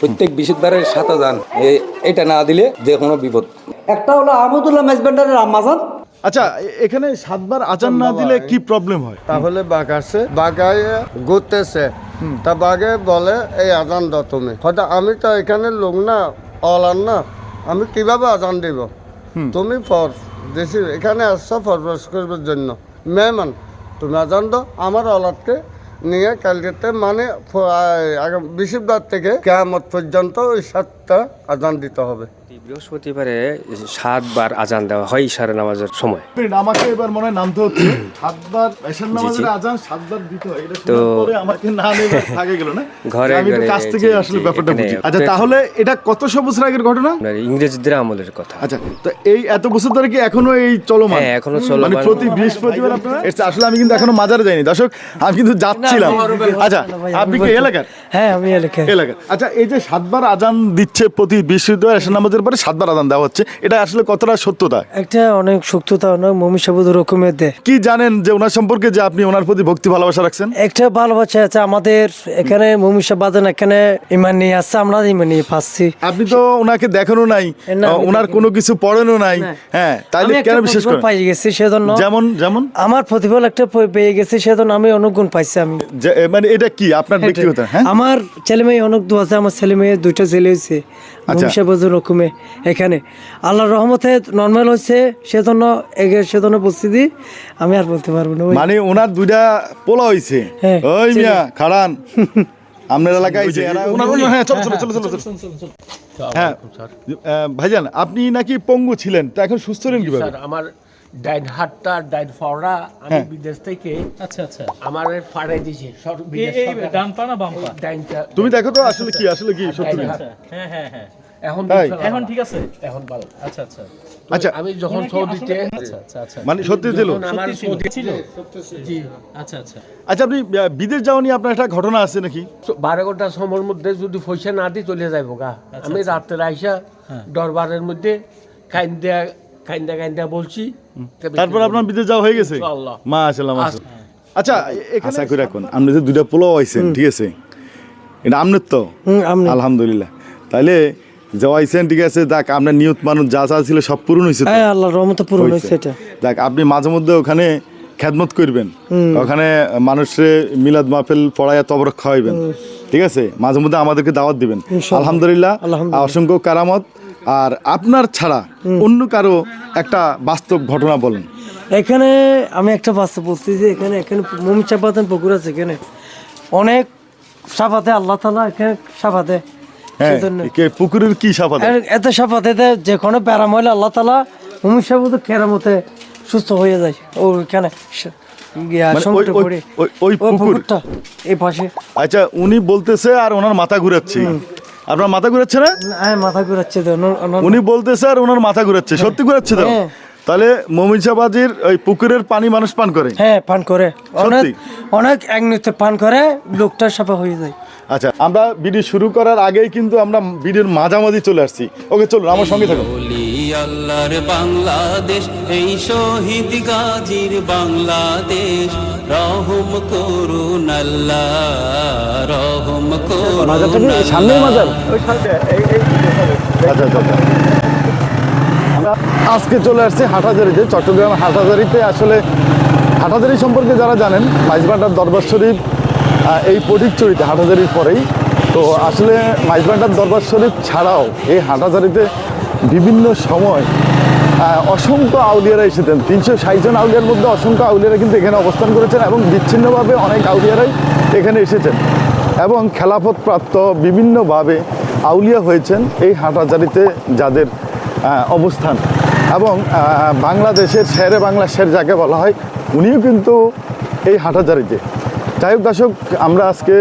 প্রত্যেক বৃহস্পতিবারের সাত যান এটা না দিলে যে কোনো বিপদ। একটা হলো আহমদুল্লাহ মেজবান্ডারের আম্মাজান। আচ্ছা এখানে সাতবার আজান না দিলে কি প্রবলেম হয়? তাহলে বাঘ আসে বাঘায় ঘুরতেছে। তা বাঘে বলে এই আজান দাও তুমি। হয়তো আমি তো এখানে লোক না অলান না। আমি কীভাবে আজান দিব? তুমি ফর দেশি এখানে আসছো ফরফরস করবার জন্য। মেহমান তুমি আজান দাও আমার অলাদকে নিয়ে কালকেতে মানে আগাম থেকে কেয়ামত পর্যন্ত ওই সাতটা আদান দিতে হবে। বৃহস্পতিবারে সাতবার আজান দেওয়া হয় ইশারা নামাজের সময়। আমাকে এবার মনে হয় নামতে হচ্ছে। সাতবার এশার নামাজের আজান সাতবার দিতে হয়। এটা তো- পরে আমাকে না নেবে থাকে গেল না? ঘরে আমি তো কাছ থেকে আসলে ব্যাপারটা বুঝি। আচ্ছা তাহলে এটা কত বছর আগের ঘটনা? ইংরেজদের আমলের কথা। আচ্ছা তো এই এত বছর ধরে কি এখনও এই চলমান? হ্যাঁ, এখনও মানে প্রতি বৃহস্পতিবার আপনারা? এটা আসলে আমি কিন্তু এখনও মাজারে যাইনি। দর্শক আমি কিন্তু যাচ্ছিলাম। আচ্ছা আপনি কি এলাকার? হ্যাঁ আমি এলাকায় এলাকার। আচ্ছা এই যে সাতবার আজান দিচ্ছে প্রতি বৃহস্পতিবার এশার নামাজের পরে সাতবার আজান দেওয়া হচ্ছে। এটা আসলে কতটা সত্যতা? একটা অনেক শক্ততা অনেক মমিষাবুদ রকমের দেয় কি জানেন যে ওনার সম্পর্কে যে আপনি ওনার প্রতি ভক্তি ভালোবাসা রাখছেন? একটা ভালোবাসা আছে আমাদের এখানে মমিষা বাজান এখানে ইমান নিয়ে আসছে আমরা ইমান নিয়ে পাচ্ছি আপনি তো ওনাকে দেখানো নাই ওনার কোনো কিছু পড়েনও নাই। হ্যাঁ একটা কেন বিশেষ করে? পাই গেছি সেজন্য যেমন যেমন? আমার প্রতিফল একটা পেয়ে গেছি সেজন্য আমি অনুগুণ পাইছি আমি। মানে এটা কি আপনার ব্যক্তিগত? হ্যাঁ? আমার ছেলে মেয়ে অনেক দু আছে আমার ছেলে মেয়ে দুইটা ছেলে হয়েছে আচ্ছা। মমিষা বাজার রকমে। এখানে। আল্লাহর রহমতে নর্মাল হয়েছে সেজন্য এগে সেজন্য বলছি আমি আর বলতে পারব না। মানে ওনার দুইটা পোলা হইছে। হ্যাঁ, ওই মিয়া খাড়ান। আপনার এলাকায় হ্যাঁ চলো চলো চলো চলো চলো। হ্যাঁ আহ, ভাইজান আপনি নাকি পঙ্গু ছিলেন তা এখন সুস্থ হলেন কীভাবে? স্যার আমার ডাইন হাতটা ডাইন ফড়া আমি বিদেশ থেকে আচ্ছা আচ্ছা। আমার ফাড়াই দিয়েছে সর- বিদেশ এই ডান পা না বাম পা ডাইনটা তুমি দেখো তো আসলে কি আসলে কি সত্যি হ্যাঁ হ্যাঁ হ্যাঁ। এখন এখন ঠিক আছে। এখন ভালো। আচ্ছা আচ্ছা। আচ্ছা। আমি যখন সৌদিতে আচ্ছা আচ্ছা আচ্ছা। মানে সত্যি ছিল। ছিল। জি আচ্ছা আচ্ছা। আচ্ছা আপনি বিদেশ যাওয়া নিয়ে আপনার একটা ঘটনা আছে নাকি? বারো ঘণ্টা সময়ের মধ্যে যদি পয়সা না দিই চলে যাইব গা। আমি রাত্রে আইসা দরবারের মধ্যে কাইন্দা কাইন্দা কাইন্দা বলছি। তারপর আপনার বিদেশ যাওয়া হয়ে গেছে। মা আসলাম আচ্ছা। আশা করে রাখুন আপনি যে দুইটা পোলাও আইছেন ঠিক আছে? এটা আমনের তো? হুম, আলহামদুলিল্লাহ। তাইলে যাওয়া আইছেন ঠিক আছে। আপনার নিয়ত মানুষ যা ছিল সব পূরণ হয়েছে হ্যাঁ আল্লাহর রহমতে পূরণ হয়েছে। হয়েছে এটা। দেখ আপনি মাঝে মধ্যে ওখানে খেদমত করবেন। ওখানে মিলাদ মাহফিল পড়াইয়া তবরক খাওয়াইবেন। ঠিক আছে? মাঝে মধ্যে আমাদেরকে দাওয়াত দিবেন। আলহামদুলিল্লাহ। আলহামদুলিল্লাহ। অসংখ্য কারামত। আর আপনার ছাড়া অন্য কারও একটা বাস্তব ঘটনা বলেন। এখানে আমি একটা বাস্তব বলছি যে এখানে এখানে মমি চাপাতেন পুকুর আছে এখানে। অনেক সাফাতে আল্লাহ তালা এখানে সাফাতে। হ্যাঁ পুকুরের কি সাফাত? এত সাফাতে যে কোনো প্যারাম হইলে আল্লাহ তালা মমি সাবুতে কেরামতে সুস্থ হয়ে যায়। ও মানে ওই-? পুকুরটা এই পাশে। আচ্ছা উনি বলতেছে আর ওনার মাথা ঘুরাচ্ছে। আপনার মাথা ঘুরাচ্ছে না? হ্যাঁ মাথা ঘুরাচ্ছে তো উনি বলতেছে আর ওনার মাথা ঘুরাচ্ছে। সত্যি ঘুরাচ্ছে তো? হ্যাঁ। তাহলে মমিষাবাজির ওই পুকুরের পানি মানুষ পান করে। হ্যাঁ পান করে। অনেক অনেক এক পান করে লোকটা সাফা হয়ে যায়। আচ্ছা আমরা ভিডিও শুরু করার আগেই কিন্তু আমরা ভিডিওর মাঝামাঝি চলে আসছি। ওকে চলুন আমার সঙ্গে থাকুন। বলি আল্লাহর বাংলাদেশ এই শহীদ গাজীর বাংলাদেশ। রহম করুন আল্লাহ রহম করুন সামনে মাজার। আচ্ছা আচ্ছা আচ্ছা। আমরা আজকে চলে আসছি হাটাজারিতে চট্টগ্রাম হাটাজারিতে আসলে হাটাজারি সম্পর্কে যারা জানেন মাইজবান্ডার দরবার শরীফ এই পটিকচুরিতে হাটাজারির পরেই। তো আসলে মাইজবান্ডার দরবার শরীফ ছাড়াও এই হাটাজারিতে বিভিন্ন সময় অসংখ্য আউলিয়ারা এসেছেন। তিনশো ষাট জন আউলিয়ার মধ্যে অসংখ্য আউলিয়ারা কিন্তু এখানে অবস্থান করেছেন এবং বিচ্ছিন্নভাবে অনেক আউলিয়ারাই এখানে এসেছেন। এবং খেলাফত প্রাপ্ত বিভিন্নভাবে আউলিয়া হয়েছেন এই হাটাজারিতে যাদের অবস্থান। এবং বাংলাদেশের শেরে বাংলা শের যাকে বলা হয়, উনিও কিন্তু এই হাটাজারিতে যাই হোক দর্শক, আমরা আজকে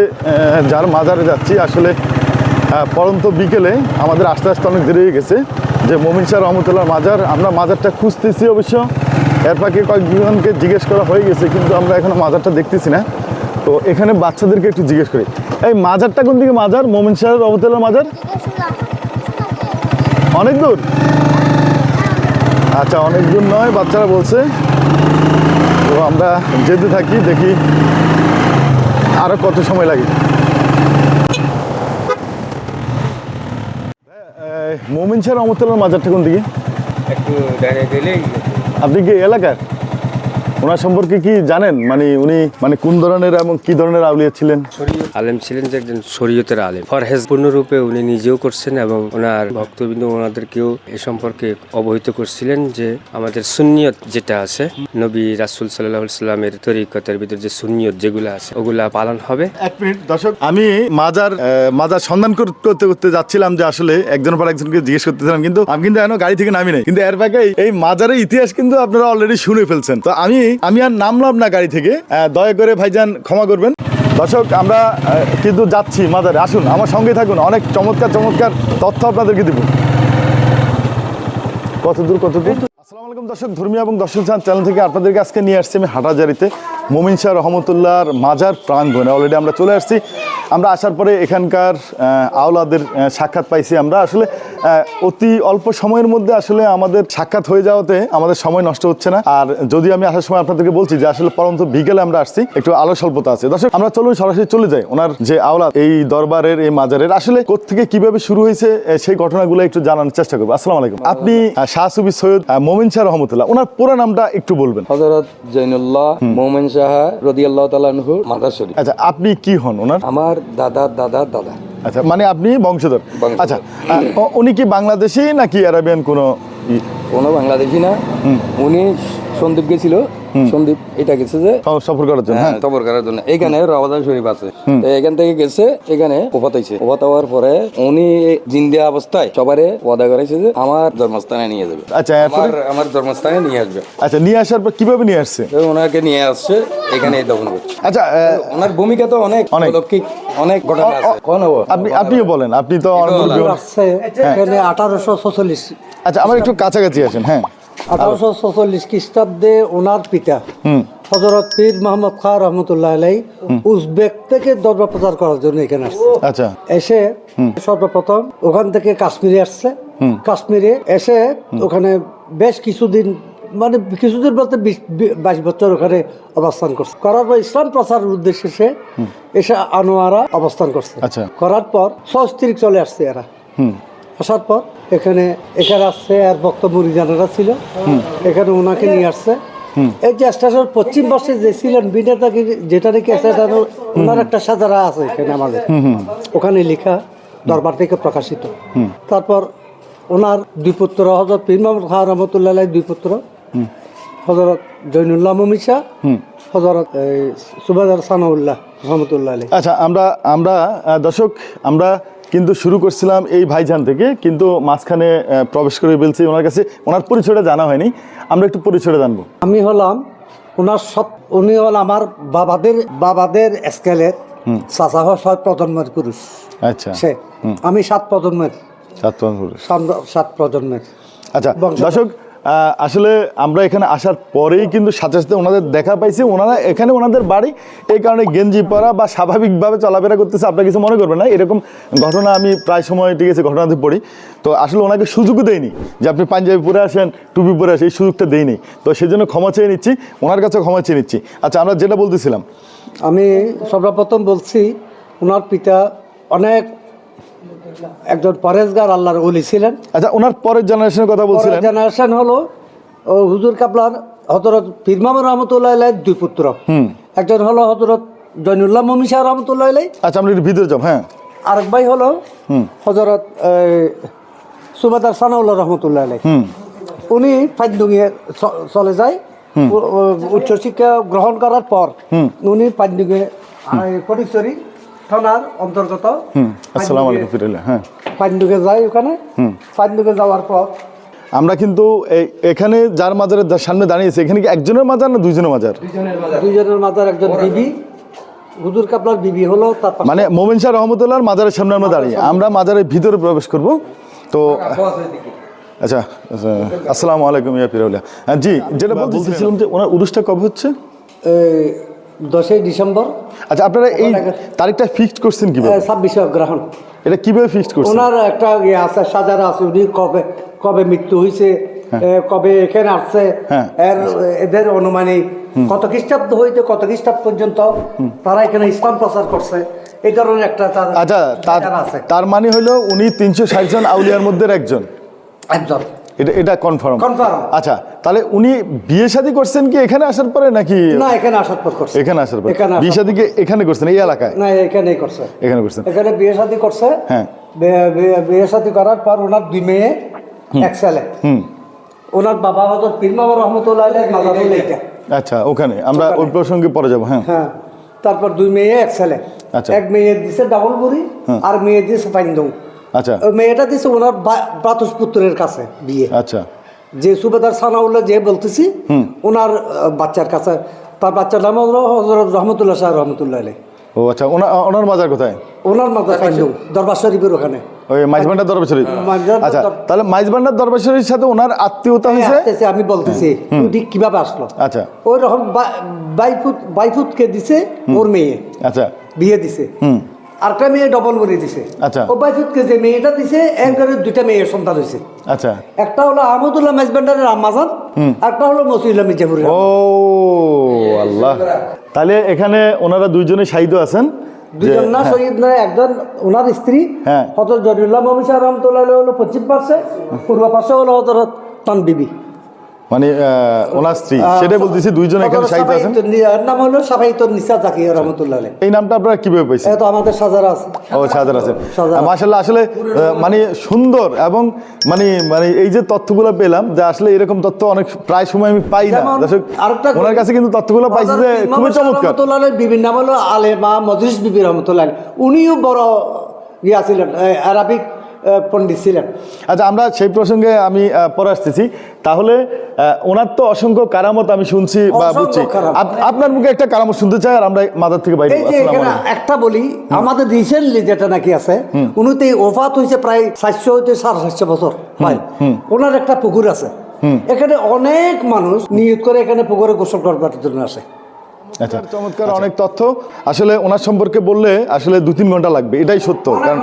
যার মাজারে যাচ্ছি, আসলে পরন্ত বিকেলে আমাদের আস্তে আস্তে অনেক দেরি হয়ে গেছে। যে মমিন শাহ রহমতুল্লাহ মাজার, আমরা মাজারটা খুঁজতেছি অবশ্য। এর ফাঁকে কয়েকজনকে জিজ্ঞেস করা হয়ে গেছে, কিন্তু আমরা এখনও মাজারটা দেখতেছি না। তো এখানে বাচ্চাদেরকে একটু জিজ্ঞেস করি। এই মাজারটা কোন দিকে মাজার? মোমিন শাহ রহমতুল্লাহ মাজার? অনেক দূর? আচ্ছা অনেক দূর নয়, বাচ্চারা বলছে। তো আমরা যেতে থাকি, দেখি। আরও কত সময় লাগে? মোমিন ছাড়া অমরতলার মাজার ঠেকুন দিকে একটু আপনি কি এলাকার? ওনার সম্পর্কে কি জানেন? মানে উনি মানে কোন ধরনের এবং কি ধরনের আউলিয়া ছিলেন? আলেম ছিলেন যে একজন শরীয়তের আলেম। ফরহেজ পূর্ণরূপে উনি নিজেও করছেন এবং ওনার ভক্তবৃন্দ ওনাদেরকেও এ সম্পর্কে অবহিত করছিলেন যে আমাদের সুন্নিয়ত যেটা আছে নবী রাসুল সাল্লাহ সাল্লামের তরিকতের ভিতর যে সুন্নিয়ত যেগুলো আছে ওগুলা পালন হবে। এক মিনিট দর্শক আমি মাজার আহ, মাজার সন্ধান কর- করতে করতে যাচ্ছিলাম যে আসলে একজন পর একজনকে জিজ্ঞেস করতেছিলাম কিন্তু আমি কিন্তু এখনও গাড়ি থেকে নামি নাই। কিন্তু এর ফাঁকে এই মাজারের ইতিহাস কিন্তু আপনারা অলরেডি শুনে ফেলছেন। তো আমি আমি আর নামলাম না গাড়ি থেকে। দয়া করে ভাইজান ক্ষমা করবেন। দর্শক, আমরা কিন্তু যাচ্ছি মাদারে। আসুন, আমার সঙ্গে থাকুন। অনেক চমৎকার চমৎকার তথ্য আপনাদেরকে দেব। কত দূর কত দূর? আসসালামু আলাইকুম দর্শক, ধর্মীয় এবং দর্শক চান চ্যানেল থেকে আপনাদেরকে আজকে নিয়ে আসছি আমি হাটাজারিতে মোমিন শাহ রহমতুল্লাহর মাজার প্রাঙ্গণে। অলরেডি আমরা চলে আসছি। আমরা আসার পরে এখানকার আওলাদের সাক্ষাৎ পাইছি আমরা। আসলে অতি অল্প সময়ের মধ্যে আসলে আমাদের সাক্ষাৎ হয়ে যাওয়াতে আমাদের সময় নষ্ট হচ্ছে না। আর যদি আমি আসার সময় আপনাদেরকে বলছি যে আসলে পরন্ত বিকেলে আমরা আসছি একটু আলো স্বল্পতা আছে। দর্শক আমরা চলুন সরাসরি চলে যাই ওনার যে আওলাদ এই দরবারের এই মাজারের। আসলে কোত্থেকে কীভাবে শুরু হয়েছে সেই ঘটনাগুলো একটু জানানোর চেষ্টা করব। আসসালাম আলাইকুম। আপনি আহ, শাহ সুবি সৈয়দ মোমিন শাহ রহমতুল্লাহ ওনার পুরো নামটা একটু বলবেন। হজরত জৈনুল্লাহ মোমেন সাহা রদিয়াল্লাহ তালানহু মাদার শরীফ। আচ্ছা আপনি কি হন ওনার? আমার দাদা দাদা দাদা। আচ্ছা মানে আপনি বংশধর। আচ্ছা উনি কি বাংলাদেশি নাকি আরাবিয়ান কোনো কোনো বাংলাদেশি না। উনি সন্দীপ গেছিল। সন্দীপ এটা গেছে যে সফর করার জন্য হ্যাঁ হ্যাঁ। করার জন্য। এখানে শরীফ আছে। এখান থেকে গেছে এখানে পরে উনি জিন্দা অবস্থায় সবারে ওয়াদা করেছে যে আমার জন্মস্থানে নিয়ে যাবে। আচ্ছা আমার আমার জন্মস্থানে নিয়ে আসবে। আচ্ছা নিয়ে আসার পর কীভাবে নিয়ে আসছে? ওনাকে নিয়ে আসছে এখানে দফন করছে। আচ্ছা ওনার ভূমিকা তো অনেক অনেক। অলৌকিক অনেক ঘটনা আছে। কোন আপনি আপনিও বলেন আপনি তো এখানে আঠারোশো ছচল্লিশ। আচ্ছা আমার একটু কাছাকাছি আসেন হ্যাঁ। আঠারোশো ছচল্লিশ খ্রিস্টাব্দে ওনার পিতা হজরত পীর মোহাম্মদ খাঁ রহমতুল্লাহ আলাই উজবেক থেকে দরবার প্রচার করার জন্য এখানে আসছে। আচ্ছা। এসে সর্বপ্রথম ওখান থেকে কাশ্মীরে আসছে। কাশ্মীরে এসে ওখানে বেশ কিছুদিন মানে কিছুদিন বলতে বাইশ বছর ওখানে অবস্থান করছে। করার পর ইসলাম প্রচারের উদ্দেশ্যে সে এসে আনোয়ারা অবস্থান করছে। আচ্ছা। করার পর সস্ত্রীক চলে আসছে এরা। আসার পর এখানে এখানে আসছে আর বক্ত মুরিজানেরা ছিল। এখানে ওনাকে নিয়ে আসছে। এই যে স্টেশন পশ্চিম পাশে যে ছিলেন বিনেতা যেটা নাকি ওনার একটা সাজারা আছে এখানে আমাদের। ওখানে লেখা দরবার থেকে প্রকাশিত। তারপর ওনার দুই পুত্র হজরত পীর মোহাম্মদ খান রহমতুল্লাহ দুই পুত্র। হজরত জৈনুল্লাহ মমিশা হজরত সুবাদার সানাউল্লাহ রহমতুল্লাহ আচ্ছা আমরা আমরা দর্শক আমরা কিন্তু শুরু করছিলাম এই ভাইজান থেকে কিন্তু মাঝখানে প্রবেশ করে ফেলছি ওনার কাছে ওনার পরিচয়টা জানা হয়নি। আমরা একটু পরিচয়টা জানব। আমি হলাম ওনার সব উনি হল আমার বাবাদের বাবাদের স্কেলের চাচা হওয়া সাত প্রজন্মের পুরুষ। আচ্ছা। সে। আমি সাত প্রজন্মের। সাতজন পুরুষ। সাত- সাত প্রজন্মের। আচ্ছা। দর্শক আসলে আমরা এখানে আসার পরেই কিন্তু সাথে সাথে ওনাদের দেখা পাইছি। ওনারা এখানে ওনাদের বাড়ি। এই কারণে গেঞ্জি পরা বা স্বাভাবিকভাবে চলাফেরা করতেছে, আপনার কিছু মনে করবেন না। এরকম ঘটনা আমি প্রায় সময় ঠিক আছে, ঘটনাতে পড়ি। তো আসলে ওনাকে সুযোগও দেয়নি যে আপনি পাঞ্জাবি পরে আসেন টুপি পরে আসেন, এই সুযোগটা দেয়নি তো সেই জন্য ক্ষমা চেয়ে নিচ্ছি, ওনার কাছে ক্ষমা চেয়ে নিচ্ছি। আচ্ছা আমরা যেটা বলতেছিলাম। আমি সর্বপ্রথম বলছি, ওনার পিতা অনেক একজন পরেশগার আল্লাহর অলি ছিলেন। আচ্ছা ওনার পরের জেনারেশনের কথা বলছিলেন? জেনারেশন হলো ও হুজুর কাপলার হজরত পীর মোহাম্মদ রহমতুল্লাহ দুই পুত্র। একজন হলো হজরত জৈনুল্লাহ মমিশা রহমতুল্লাহ আলাই আচ্ছা আমরা ভিতরে যাব হ্যাঁ। আরেক ভাই হলো হজরত সুবাদার সানাউল্লাহ রহমতুল্লাহ আলাই উনি চ- চলে যায়। উচ্চশিক্ষা গ্রহণ করার পর উনি পাঞ্ডুঙে ফটিকচুরি থানার অন্তর্গত আসসালামু আলাইকুম ফিরুল্লাহ হ্যাঁ। পাঞ্ডুকে যায় ওখানে। পাঞ্ডুকে যাওয়ার পর আমরা কিন্তু এই- এখানে যার মাজারের সামনে দাঁড়িয়েছে এখানে কি একজনের মাজার না দুইজনের মাজার? দুইজনের মাজার। একজন বিবি। হুজুর কাপলার বিবি হলো তার মানে মোমিন শাহ রহমতুল্লাহর মাজারের সামনে আমরা দাঁড়িয়ে আমরা মাজারের ভিতরে প্রবেশ করব। তো আচ্ছা আচ্ছা, আসসালামু আলাইকুম ইয়া পিরাউলিয়া হ্যাঁ, জি যেটা বলতেছিলাম যে ওনার উরুসটা কবে হচ্ছে? এই দশই ডিসেম্বর। আচ্ছা আপনারা এই তারিখটা ফিক্সড করছেন কীভাবে? ছাব্বিশে গ্রহণ এটা কীভাবে ফিক্সড করছেন? ওনার একটা ইয়ে আছে সাজারা আছে উনি কবে কবে মৃত্যু হয়েছে কবে এখানে আসছে হ্যাঁ। এর এদের অনুমানে কত খ্রিস্টাব্দ হইতে কত খ্রিস্টাব্দ পর্যন্ত তারা এখানে ইসলাম প্রচার করছে। এই ধরনের একটা আচ্ছা তার মানে হলো উনি তিনশো ষাট জন আউলিয়ার মধ্যে একজন। একজন। এটা এটা কনফার্ম Confirm। আচ্ছা তাহলে উনি বিয়ে শাদী করছেন কি এখানে আসার পরে নাকি? না এখানে আসার পর করছে। এখানে আসার পরে। এখানে বিয়ে শাদী কি এখানে করছেন এই এলাকায়? না এখানেই করছে। এখানে করছেন। এখানে বিয়ে শাদী করছে। হ্যাঁ। বিয়ে- শাদী করার পর ওনার দুই মেয়ে এক ছেলে। হুম। ওনার বাবা হজরত পীর মামা রহমতুল্লাহ আলাইহ আচ্ছা ওখানে। আমরা ওই প্রসঙ্গে পরে যাব হ্যাঁ। হ্যাঁ। তারপর দুই মেয়ে এক ছেলে। আচ্ছা। এক মেয়ে দিছে ডাবল বুড়ি আর মেয়ে দিছে পাইন্দং। আচ্ছা। ওই মেয়েটা দিছে ওনার প্রাতুষ পুত্রের কাছে বিয়ে। আচ্ছা। যে সুবেদার সানাউল্লাহ যে বলতেছি ওনার বাচ্চার কাছে তার বাচ্চার নাম হলো হজরত রহমতুল্লাহ শাহ রহমতুল্লাহ আলী ও আচ্ছা ওনার ওনার মাজার কোথায়? ওনার পাইন্দং দরবার শরীফের ওখানে। ওই মাইজবান্ডার দরবার শরীফ? আচ্ছা তাহলে মাইজবান্ডার দরবার শরীফের সাথে ওনার আত্মীয়তা হয়েছে? আসতেছে, আমি বলতেছি ঠিক কীভাবে আসলো? আচ্ছা। ওই রকম বাইফুট বাইফুটকে দিছে ওর মেয়ে। আচ্ছা। বিয়ে দিছে। হুম। আরেকটা মেয়ে ডবল মরে দিছে। আচ্ছা। ও যে মেয়েটা দিছে একবারে দুইটা মেয়ের সন্তান হয়েছে আচ্ছা। একটা হলো আহমদুল্লাহ মেজবান্ডারের আম্মাজান একটা হলো মসিউল্লাহ মির্জাপুর ও আল্লাহ। তাহলে এখানে ওনারা দুইজনে শাহিদ আছেন। দুজন না শহীদ না একজন ওনার স্ত্রী। হ্যাঁ। হজরত জরিউল্লাহ মমিশা রহমতুল্লাহ হলো পশ্চিম পার্শ্বে পূর্ব পার্শ্বে হলো হজরত তান বিবি মানে ওনার স্ত্রী সেটাই বলতেছি দুইজন এখানে শাহিদ আছেন। এর নাম হলো সাফাইত নিসা জাকিয়া রহমতুল্লাহ আলাইহ। এই নামটা আপনারা কীভাবে পাইছেন? এ তো আমাদের সাজারা আছে। ও সাজার আছে। মাসাল্লাহ আসলে মানে সুন্দর এবং মানে মানে এই যে তথ্যগুলো পেলাম যে আসলে এরকম তথ্য অনেক প্রায় সময় আমি পাই না। দর্শক আরেকটা ওনার কাছে কিন্তু তথ্যগুলো পাইছি যে খুবই চমৎকার। রহমতুল্লাহ বিভিন্ন নাম হলো আলেমা মজলিস বিবি রহমতুল্লাহ উনিও বড় ইয়া ছিলেন এ, আরবিক পণ্ডিত ছিলেন। আচ্ছা আমরা সেই প্রসঙ্গে আমি পরে আসতেছি। তাহলে ওনার তো অসংখ্য কারামত আমি শুনছি বা বুঝছি। আপনার মুখে একটা কারামত শুনতে চাই আর আমরা মাদার থেকে বাইরে একটা বলি আমাদের রিসেন্টলি যেটা নাকি আছে উনি তো ওফাত হয়েছে প্রায় সাতশো হইতে সাড়ে সাতশো বছর হয়। ওনার একটা পুকুর আছে। এখানে অনেক মানুষ নিয়োগ করে এখানে পুকুরে গোসল করবার জন্য আসে। চমৎকার অনেক তথ্য। আসলে ওনার সম্পর্কে বললে আসলে দু তিন ঘণ্টা লাগবে এটাই সত্য। কারণ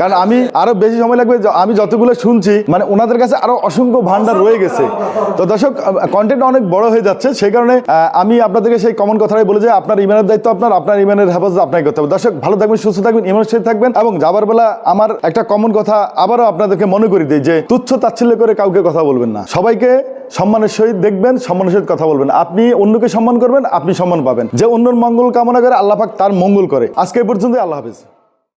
কারণ আমি আরও বেশি সময় লাগবে আমি যতগুলো শুনছি মানে ওনাদের কাছে আরও অসংখ্য ভান্ডার রয়ে গেছে। তো দর্শক কন্টেন্ট অনেক বড় হয়ে যাচ্ছে সেই কারণে আমি আপনাদেরকে সেই কমন কথাটাই বলে যে আপনার ইমানের দায়িত্ব আপনার আপনার ইমানের হেফাজত আপনাকে করতে হবে। দর্শক ভালো থাকবেন সুস্থ থাকবেন ইমানের সাথে থাকবেন এবং যাবার বেলা আমার একটা কমন কথা আবারও আপনাদেরকে মনে করি দিই যে তুচ্ছ তাচ্ছিল্য করে কাউকে কথা বলবেন না। সবাইকে সম্মানের সহিত দেখবেন, সম্মানের সহিত কথা বলবেন। আপনি অন্যকে সম্মান করবেন, আপনি সম্মান পাবেন। যে অন্যর মঙ্গল কামনা করে আল্লাহ পাক তার মঙ্গল করে। আজকে পর্যন্ত আল্লাহ হাফিজ।